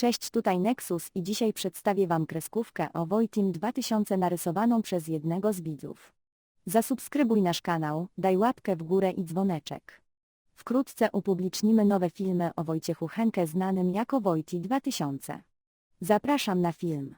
Cześć tutaj Nexus i dzisiaj przedstawię Wam kreskówkę o Wojtim 2000 narysowaną przez jednego z widzów. Zasubskrybuj nasz kanał, daj łapkę w górę i dzwoneczek. Wkrótce upublicznimy nowe filmy o Wojciechu Henke znanym jako Wojti 2000. Zapraszam na film.